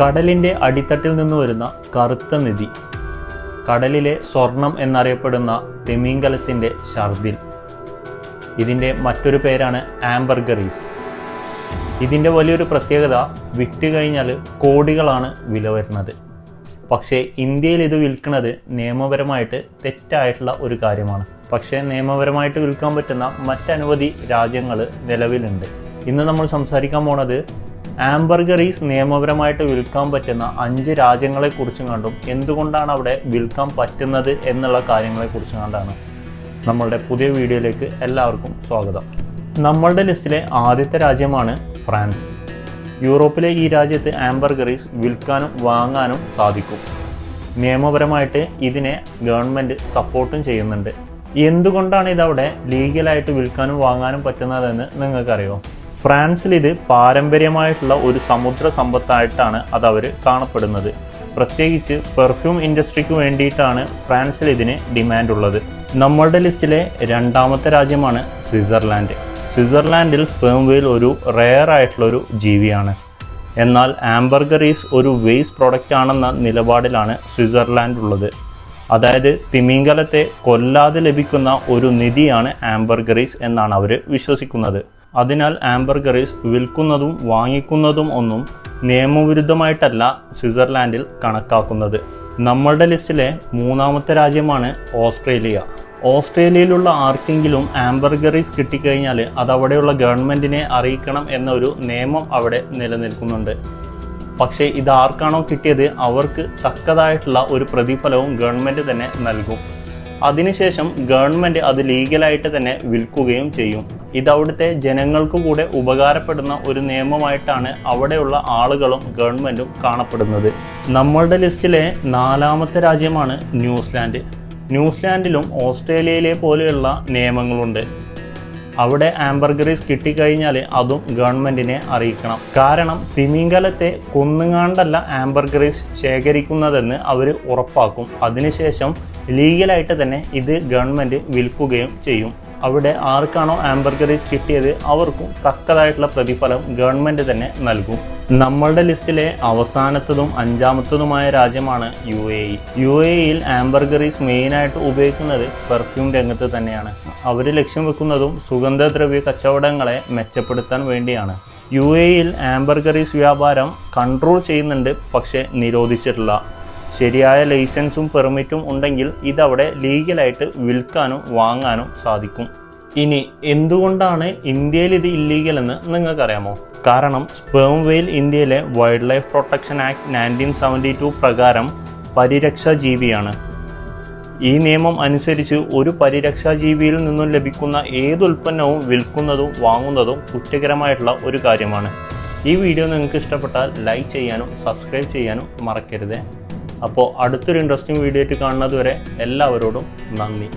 കടലിന്റെ അടിത്തട്ടിൽ നിന്ന് വരുന്ന കറുത്ത നിധി. കടലിലെ സ്വർണം എന്നറിയപ്പെടുന്ന തെമീങ്കലത്തിന്റെ ഷർദിൽ ഇതിന്റെ മറ്റൊരു പേരാണ് ആംബർഗറീസ്. ഇതിന്റെ വലിയൊരു പ്രത്യേകത വിറ്റ് കഴിഞ്ഞാൽ കോടികളാണ് വില വരുന്നത്. പക്ഷേ ഇന്ത്യയിൽ ഇത് വിൽക്കുന്നത് നിയമപരമായിട്ട് തെറ്റായിട്ടുള്ള ഒരു കാര്യമാണ്. പക്ഷേ നിയമപരമായിട്ട് വിൽക്കാൻ പറ്റുന്ന മറ്റനവധി രാജ്യങ്ങൾ നിലവിലുണ്ട്. ഇന്ന് നമ്മൾ സംസാരിക്കാൻ പോണത് ആംബർഗറീസ് നിയമപരമായിട്ട് വിൽക്കാൻ പറ്റുന്ന അഞ്ച് രാജ്യങ്ങളെ കുറിച്ചും കണ്ടും എന്തുകൊണ്ടാണ് അവിടെ വിൽക്കാൻ പറ്റുന്നത് എന്നുള്ള കാര്യങ്ങളെ കുറിച്ചും കണ്ടാണ്. നമ്മളുടെ പുതിയ വീഡിയോയിലേക്ക് എല്ലാവർക്കും സ്വാഗതം. നമ്മളുടെ ലിസ്റ്റിലെ ആദ്യത്തെ രാജ്യമാണ് ഫ്രാൻസ്. യൂറോപ്പിലെ ഈ രാജ്യത്ത് ആംബർഗറീസ് വിൽക്കാനും വാങ്ങാനും സാധിക്കും. നിയമപരമായിട്ട് ഇതിനെ ഗവൺമെന്റ് സപ്പോർട്ടും ചെയ്യുന്നുണ്ട്. എന്തുകൊണ്ടാണ് ഇതവിടെ ലീഗലായിട്ട് വിൽക്കാനും വാങ്ങാനും പറ്റുന്നതെന്ന് നിങ്ങൾക്കറിയോ? ഫ്രാൻസിൽ ഇത് പാരമ്പര്യമായിട്ടുള്ള ഒരു സമുദ്ര സമ്പത്തായിട്ടാണ് അത് അവർ കാണപ്പെടുന്നത്. പ്രത്യേകിച്ച് പെർഫ്യൂം ഇൻഡസ്ട്രിക്ക് വേണ്ടിയിട്ടാണ് ഫ്രാൻസിൽ ഇതിന് ഡിമാൻഡ് ഉള്ളത് നമ്മളുടെ ലിസ്റ്റിലെ രണ്ടാമത്തെ രാജ്യമാണ് സ്വിറ്റ്സർലാൻഡ്. സ്വിറ്റ്സർലാൻഡിൽ സ്പേം വെയിൽ ഒരു റെയർ ആയിട്ടുള്ള ഒരു ജീവിയാണ്. എന്നാൽ ആംബർഗറീസ് ഒരു വേസ്റ്റ് പ്രൊഡക്റ്റ് ആണെന്ന നിലപാടിലാണ് സ്വിറ്റ്സർലാൻഡ് ഉള്ളത്. അതായത് തിമിംഗലത്തെ കൊല്ലാതെ ലഭിക്കുന്ന ഒരു നിധിയാണ് ആംബർഗറീസ് എന്നാണ് അവർ വിശ്വസിക്കുന്നത്. അതിനാൽ ആംബർഗറീസ് വിൽക്കുന്നതും വാങ്ങിക്കുന്നതും ഒന്നും നിയമവിരുദ്ധമായിട്ടല്ല സ്വിറ്റ്സർലാൻഡിൽ കണക്കാക്കുന്നത്. നമ്മളുടെ ലിസ്റ്റിലെ മൂന്നാമത്തെ രാജ്യമാണ് ഓസ്ട്രേലിയ. ഓസ്ട്രേലിയയിലുള്ള ആർക്കെങ്കിലും ആംബർഗറീസ് കിട്ടിക്കഴിഞ്ഞാൽ അത് അവിടെയുള്ള ഗവൺമെന്റിനെ അറിയിക്കണം എന്നൊരു നിയമം അവിടെ നിലനിൽക്കുന്നുണ്ട്. പക്ഷേ ഇത് ആർക്കാണോ കിട്ടിയത്? അവർക്ക് തക്കതായിട്ടുള്ള ഒരു പ്രതിഫലവും ഗവൺമെന്റ് തന്നെ നൽകും. അതിനുശേഷം ഗവൺമെന്റ് അത് ലീഗലായിട്ട് തന്നെ വിൽക്കുകയും ചെയ്യും. ഇത് അവിടുത്തെ ജനങ്ങൾക്ക് കൂടെ ഉപകാരപ്പെടുന്ന ഒരു നിയമമായിട്ടാണ് അവിടെയുള്ള ആളുകളും ഗവൺമെന്റും കാണപ്പെടുന്നത്. നമ്മളുടെ ലിസ്റ്റിലെ നാലാമത്തെ രാജ്യമാണ് ന്യൂസിലാൻഡ്. ന്യൂസിലാൻഡിലും ഓസ്ട്രേലിയയിലെ പോലെയുള്ള നിയമങ്ങളുണ്ട്. അവിടെ ആംബർഗറീസ് കിട്ടിക്കഴിഞ്ഞാൽ അതും ഗവൺമെന്റിനെ അറിയിക്കണം. കാരണം തിമിംഗലത്തെ കൊന്നുകാണ്ടല്ല ആംബർഗറീസ് ശേഖരിക്കുന്നതെന്ന് അവർ ഉറപ്പാക്കും. അതിനുശേഷം ലീഗലായിട്ട് തന്നെ ഇത് ഗവൺമെന്റ് വിൽക്കുകയും ചെയ്യും. അവിടെ ആർക്കാണോ ആംബർഗറീസ് കിട്ടിയത് അവർക്കും തക്കതായിട്ടുള്ള പ്രതിഫലം ഗവൺമെന്റ് തന്നെ നൽകും. നമ്മളുടെ ലിസ്റ്റിലെ അവസാനത്തതും അഞ്ചാമത്തതുമായ രാജ്യമാണ് U A E. U A ഇയിൽ ആംബർഗറീസ് മെയിനായിട്ട് ഉപയോഗിക്കുന്നത് പെർഫ്യൂം രംഗത്ത് തന്നെയാണ്. അവർ ലക്ഷ്യം വെക്കുന്നതും സുഗന്ധദ്രവ്യ കച്ചവടങ്ങളെ മെച്ചപ്പെടുത്താൻ വേണ്ടിയാണ്. യു എ ഇയിൽ ആംബർഗറീസ് വ്യാപാരം കൺട്രോൾ ചെയ്യുന്നുണ്ട് പക്ഷേ നിരോധിച്ചിട്ടില്ല. ശരിയായ ലൈസൻസും പെർമിറ്റും ഉണ്ടെങ്കിൽ ഇതവിടെ ലീഗലായിട്ട് വിൽക്കാനും വാങ്ങാനും സാധിക്കും. ഇനി എന്തുകൊണ്ടാണ് ഇന്ത്യയിൽ ഇത് ഇല്ലീഗൽ എന്ന് നിങ്ങൾക്കറിയാമോ? കാരണം സ്പേം വെയിൽ ഇന്ത്യയിലെ wildlife protection act nineteen seventy two പ്രകാരം പരിരക്ഷാ ജീവിയാണ്. ഈ നിയമം അനുസരിച്ച് ഒരു പരിരക്ഷാ ജീവിയിൽ നിന്നും ലഭിക്കുന്ന ഏത് ഉൽപ്പന്നവും വിൽക്കുന്നതും വാങ്ങുന്നതും കുറ്റകരമായിട്ടുള്ള ഒരു കാര്യമാണ്. ഈ വീഡിയോ നിങ്ങൾക്ക് ഇഷ്ടപ്പെട്ടാൽ ലൈക്ക് ചെയ്യാനും സബ്സ്ക്രൈബ് ചെയ്യാനും മറക്കരുത്. അപ്പോൾ അടുത്തൊരു ഇൻട്രസ്റ്റിംഗ് വീഡിയോ ആയിട്ട് കാണുന്നത് വരെ എല്ലാവരോടും നന്ദി.